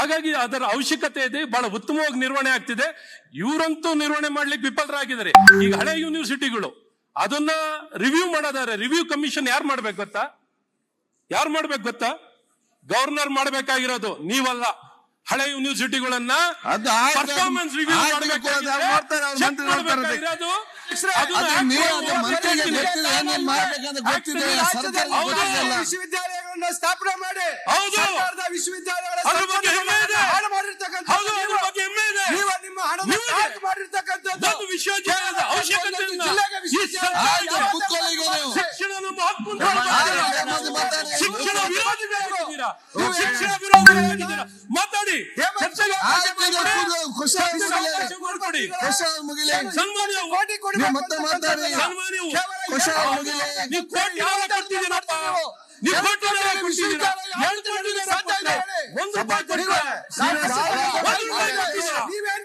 ಹಾಗಾಗಿ ಅದರ ಅವಶ್ಯಕತೆ ಇದೆ, ಬಹಳ ಉತ್ತಮವಾಗಿ ನಿರ್ವಹಣೆ ಆಗ್ತಿದೆ. ಇವರಂತೂ ನಿರ್ವಹಣೆ ಮಾಡ್ಲಿಕ್ಕೆ ವಿಫಲರಾಗಿದ್ದಾರೆ. ಈಗ ಹಳೆ ಯೂನಿವರ್ಸಿಟಿಗಳು ಅದನ್ನ ರಿವ್ಯೂ ಮಾಡೋದಾರೆ ರಿವ್ಯೂ ಕಮಿಷನ್ ಯಾರು ಮಾಡ್ಬೇಕು ಗೊತ್ತಾ? ಯಾರು ಮಾಡ್ಬೇಕು ಗೊತ್ತಾ? ಗವರ್ನರ್ ಮಾಡ್ಬೇಕಾಗಿರೋದು, ನೀವಲ್ಲ. ಹಳೆ ಯೂನಿವರ್ಸಿಟಿಗಳನ್ನ. Performance review. ವಿಶ್ವವಿದ್ಯಾಲಯಗಳನ್ನ ಸ್ಥಾಪನೆ ಮಾಡಿ. ಹೌದು. ಸರ್ಕಾರದ ವಿಶ್ವವಿದ್ಯಾಲಯಗಳ ನಿಮ್ಮ ಹಣದ ನಿಮಗೆ ಮಾಡಿರ್ತಕ್ಕಂಥದ್ದು. ವಿಶ್ವವಿದ್ಯಾಲಯದ ಅವಶ್ಯಕತೆ. ಶಿಕ್ಷಣ ನಮ್ಮ ಹಕ್ಕು ಮಾತಾಡಿ. ಶಿಕ್ಷಣ ವಿರೋಧಿಗಳಾಗಿದ್ದೀರಾ? ನೀವು ಶಿಕ್ಷಣ ವಿರೋಧಿಗಳಾಗಿದ್ದೀರಾ? ಚರ್ಚೆಗೆ ಮುಗಿಲಿ. ಖುಷಿಯಾಗಿ ಮುಗಿಲಿ. ಸನ್ಮಾನ್ಯ ಕೋಟಿ ಕೊಡಿ ಮತ್ತೆ ಮಾತಾಡಿ. ಖುಷಿಯಾಗಿ ಮುಗಿಲಿ. ನೀವು ಕೋಟಿ ಕೊಡ್ತಿದ್ದೀರಪ್ಪ ನೀವು ಕೋಟಿ ಕೊಡ್ತಿದ್ದೀರಾ ಎರಡು ಕೋಟಿ ಹಣ ಒಂದು ರೂಪಾಯಿ ಕೊಡ್ತೀರಾ? ನೀವೇನ್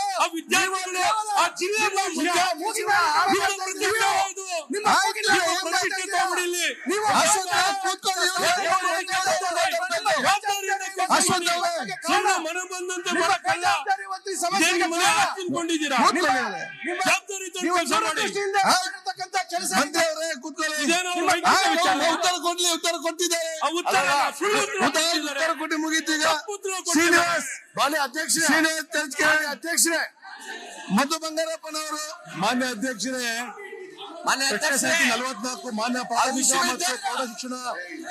ಉತ್ತರ ಕೊಡ್ಲಿ ಉತ್ತರ ಕೊಟ್ಟಿದ್ದಾರೆ ಉತ್ತರ ಕೊಟ್ಟು ಮುಗೀತು ಈಗ. ತಪ್ಪು ಉತ್ತರ ಕೊಟ್ಟಿದ್ದಾರೆ. ಶ್ರೀನಿವಾಸ್ ಬಾಲಿ ಅಧ್ಯಕ್ಷರೇ. ಶ್ರೀನಿವಾಸ್ ಅಧ್ಯಕ್ಷರೇ. ಮಧು ಬಂಗಾರಪ್ಪನವರು. ಮಾನ್ಯ ಅಧ್ಯಕ್ಷರೇ ಮಾನ್ಯ ಸಂಖ್ಯೆ ನಲವತ್ನಾಲ್ಕು ಮಾನ್ಯ ಪ್ರಾಥಮಿಕ ಮತ್ತು ವಿಶ್ವವಿದ್ಯಾಲಯ- ಪ್ರೌಢ ಶಿಕ್ಷಣ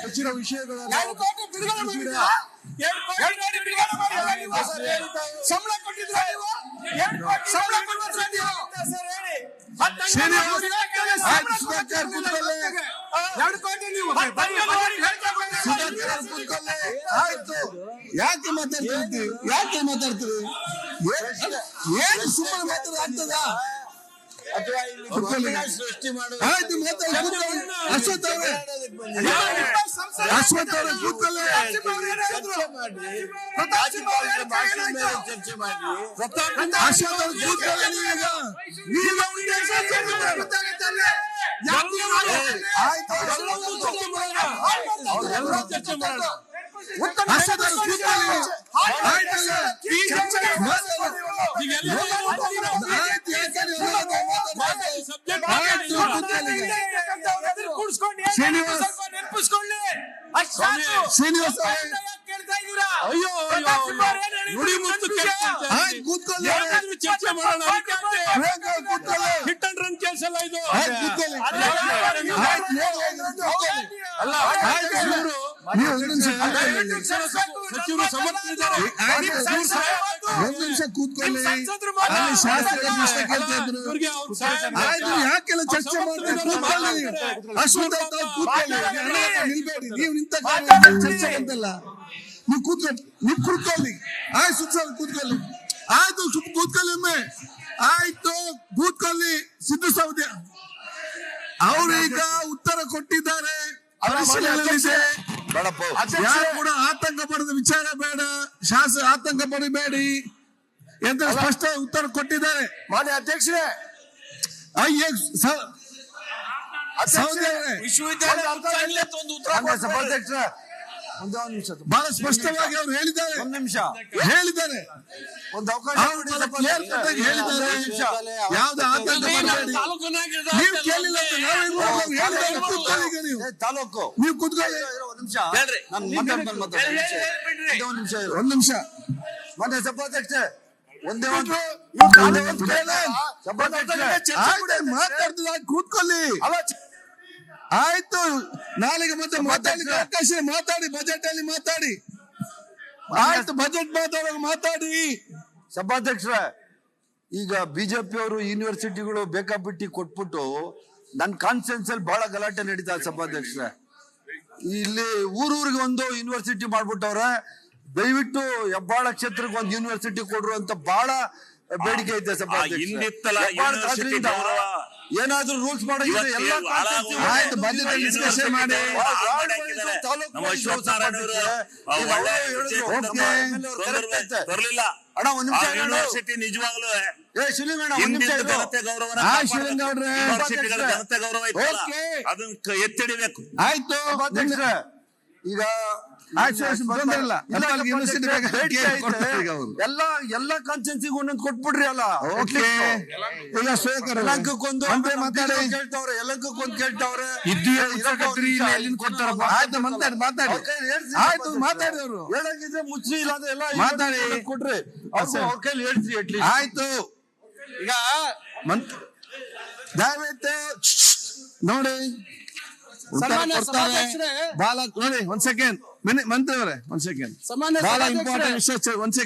ಸಚಿವ ವಿಷಯಗಳನ್ನು ಎರಡು ಕೋಟಿ ಬಿಡುಗಡೆ ಮಾಡಿದ್ದೀರಾ? ಎರಡು ಕೋಟಿ ಬಿಡುಗಡೆ ಮಾಡಿದ್ದೀರಾ ನೀವು? ಸಂಬಳ ಆಯ್ತು, ಯಾಕೆ ಮಾತಾಡ್ತೀರಿ ಯಾಕೆ ಮಾತಾಡ್ತೀರಿ ಏನ್- ಸುಮ್ಮನೆ ಮಾತಾಡ ಕೂತ್ಕೊಳ್ಳಿ ಅಶ್ವಥ್ ಅವರೇ ಅಶ್ವಥ್ ಅವರೇ ಅವ್ರು ನೀವೀಗ ಉದ್ದೇಶ ಚರ್ಚೆ ಮಾಡಿ. ಆಯ್ತು ಎಲ್ಲವನ್ನೂ ಚರ್ಚೆ ಮಾಡೋಣ. ಎಲ್ಲ ಚರ್ಚೆ ಮಾಡೋಣ. ಅಶ್ವಥ್ ಅವ್ರು ಕೂತ್ಕೊಳ್ಳಿ ನೆನಪಿಸ್ಕೊಳ್ಳಿ. ಶ್ರೀನಿವಾಸ್. ಅಯ್ಯೋ. ನುಡಿ ಮುತ್ತು ಚರ್ಚೆ ಮಾಡೋಣ ಹಿಟ್ ಅಂಡ್ ರನ್ ಕೇಸ್ ಅಲ್ಲ ಇದು ಆಯ್ತು ಕೂತ್ಕೊಳ್ಳಿ ಆಯ್ತು ನೀವು ಕೂತ್ಕೊಳ್ಳಿ ಅಲ್ಲ ಆಯ್ತು ಇವ್ರು ನೀವು ಒಂದು ನಿಮಿಷ ಕೂತ್ಕೊಳ್ಳಿ. ಸಚಿವರು. ಒಂದು ನಿಮಿಷ ಕೂತ್ಕೊಳ್ಳಿ ಅಲ್ಲಿ ಶಾಸಕರ ಪ್ರಶ್ನೆ ಕೇಳ್ತಾ ಇದ್ರು ಇವ್ರಿಗೆ ಅವ್ರು ಸಹಾಯ ಆಯ್ತು ಯಾಕೆಲ್ಲ ಚರ್ಚೆ ಮಾಡ್ತೀರಿ ಕೂತ್ಕೊಳ್ಳಿ ಅಶ್ವಥ್ ಅವ್ರು ಕೂತ್ಕೊಳ್ಳಿ ಹಣ ಹತ್ರ ನಿಲ್ಬೇಡಿ ನೀವು ನಿಂತ ಕಾರಣಕ್ಕೆ ಚರ್ಚೆ ಬಂತಲ್ಲ ನೀವು ಕೂತ್ಕೊಳ್ಳಿ ನೀವು ಕೂತ್ಕೊಳ್ಳಿ ಆಯ್ತು ಸುತ್ತ ಕೂತ್ಕೊಳ್ಳಿ ಆಯ್ತು ಸುಮ್ ಕೂತ್ಕೊಳ್ಳಿ ಒಮ್ಮೆ ಆಯ್ತು ಕೂತ್ಕೊಳ್ಳಿ ಸಿದ್ದು ಸೌದ್ಯ ಅವರೀಗ ಉತ್ತರ ಕೊಟ್ಟಿದ್ದಾರೆ ಯಾರು ಕೂಡ ಆತಂಕ ಪಡೆದ ವಿಚಾರ ಬೇಡ. ಶಾಸ ಆತಂಕ ಪಡಬೇಡಿ ಎಂತ ಸ್ಪಷ್ಟ ಉತ್ತರ ಕೊಟ್ಟಿದ್ದಾರೆ. ಮಾನ್ಯ ಅಧ್ಯಕ್ಷರೇ. ಬಹಳ ಸ್ಪಷ್ಟವಾಗಿ ಅವ್ರು ಹೇಳಿದ್ದಾರೆ. ಒಂದ್ ನಿಮಿಷ. ಹೇಳಿದ್ದಾರೆ. ಒಂದು ಅವಕಾಶ ಹೇಳಿದ್ದಾರೆ. ಯಾವ್ದು ಆತಂಕ ನೀವು ಕೇಳಿಲ್ಲ ಅಂತ ನಾವೇನ್ ಮಾಡೋದು? ಅವ್ರು ಹೇಳಿದ್ದಾರೆ ಕೂತ್ಕೊಳ್ಳಿ ಈಗ ನೀವು? ತಾಲೂಕು. ನೀವು ಕೂತ್ಕೊಳ್ಳಿ. ಒಂದ್ ನಿಮಿಷ. ನಾನು ಮಾತಾಡ್ತಾನೆ ಮಾತಾಡ್ತೀನಿ ಒಂದೇ ಒಂದ್ ನಿಮಿಷ. ಒಂದ್ ನಿಮಿಷ. ಮೊನ್ನೆ ಸಭಾಧ್ಯಕ್ಷ ಒಂದೇ ಒಂದು ಆಯ್ತು, ಮಾತಾಡ್ತಿದ್ದ ಕೂತ್ಕೊಳ್ಳಿ. ಆಯ್ತು. ನಾಳೆಗೆ ಮತ್ತೆ ಮಾತಾಡಲಿಕ್ಕೆ ಅವಕಾಶ ಮಾತಾಡಿ ಬಜೆಟ್ ಅಲ್ಲಿ ಮಾತಾಡಿ. ಆಯ್ತು ಬಜೆಟ್ ಮಾತಾಡುವಾಗ ಮಾತಾಡಿ. ಸಭಾಧ್ಯಕ್ಷರ ಈಗ ಬಿಜೆಪಿ ಅವರು ಯೂನಿವರ್ಸಿಟಿಗಳು ಬೇಕಾಬಿಟ್ಟಿ ಕೊಟ್ಬಿಟ್ಟು ನನ್ನ ಕಾನ್ಫಿಡೆನ್ಸ್ ಅಲ್ಲಿ ಬಹಳ ಗಲಾಟೆ ನಡೀತಾ ಸಭಾಧ್ಯಕ್ಷರ. ಇಲ್ಲಿ ಊರೂರಿಗೆ ಒಂದು ಯೂನಿವರ್ಸಿಟಿ ಮಾಡ್ಬಿಟ್ಟವ್ರೆ ದಯವಿಟ್ಟು ಹೆಬ್ಬಾಳ ಕ್ಷೇತ್ರಕ್ಕೆ ಒಂದು ಯೂನಿವರ್ಸಿಟಿ ಕೊಡ್ರು ಅಂತ ಬಹಳ ಬೇಡಿಕೆ ಐತೆ. ಏನಾದ್ರೂ ರೂಲ್ಸ್ ಮಾಡಿ. ಅಣ್ಣ ಒಂದ್ ನಿಮಿಷ ಆ ಯೂನಿವರ್ಸಿಟಿ ನಿಜವಾಗ್ಲೂ ಗೌರವ. ಅದನ್ನ ಕ- ಎತ್ತಿಡಿಬೇಕು. ಆಯ್ತು. ಈಗ ಎಲ್ಲ ಎಲ್ಲ ಕಾನ್ಸ್ಟೆನ್ಸಿಗೆ ಒಂದೊಂದು ಕೊಟ್ಬಿಡ್ರಿ ಅಲ್ಲ. ಯಲಂಕಕ್ಕೊಂದು ಕೇಳ್ತಾವ್ರೆ ಯಲಂಕಕ್ಕೊಂದು ಕೇಳ್ತಾವ್ರೆ. ಆಯ್ತು ಮಾತಾಡಿ. ಮಾತಾಡಿ ಮಾತಾಡಿದವರು ಹೇಳಂಗಿದ್ರೆ ಮುಚ್ಚಿ ಇಲ್ಲ ಎಲ್ಲ ಮಾತಾಡಿ. ಕೊಟ್ರಿ ಅವ್ರು ಕೈಲಿ ಹೇಳ್ಸಿ ಅಟ್ಲೀಸ್ಟ್ ಆಯ್ತು. ಈಗ ಮಂತ್ ದಯವಿಟ್ಟು ನೋಡಿ ಉತ್ತರ ಸನ್ಮಾನ್ಯ ಕೊಡ್ತಾರೆ. ಸಭಾಧ್ಯಕ್ಷರೇ. ಬಹಳ ನೋಡಿ ಒಂದ್ ಸೆಕೆಂಡ್ ಮಂತ್ರಿ ಅವರೇ ಒಂದ್ ಸೆಕೆಂಡ್ ಬಹಳ ಇಂಪಾರ್ಟೆಂಟ್ ವಿಷಯ ಒಂದ್ ಸೆಕೆಂಡ್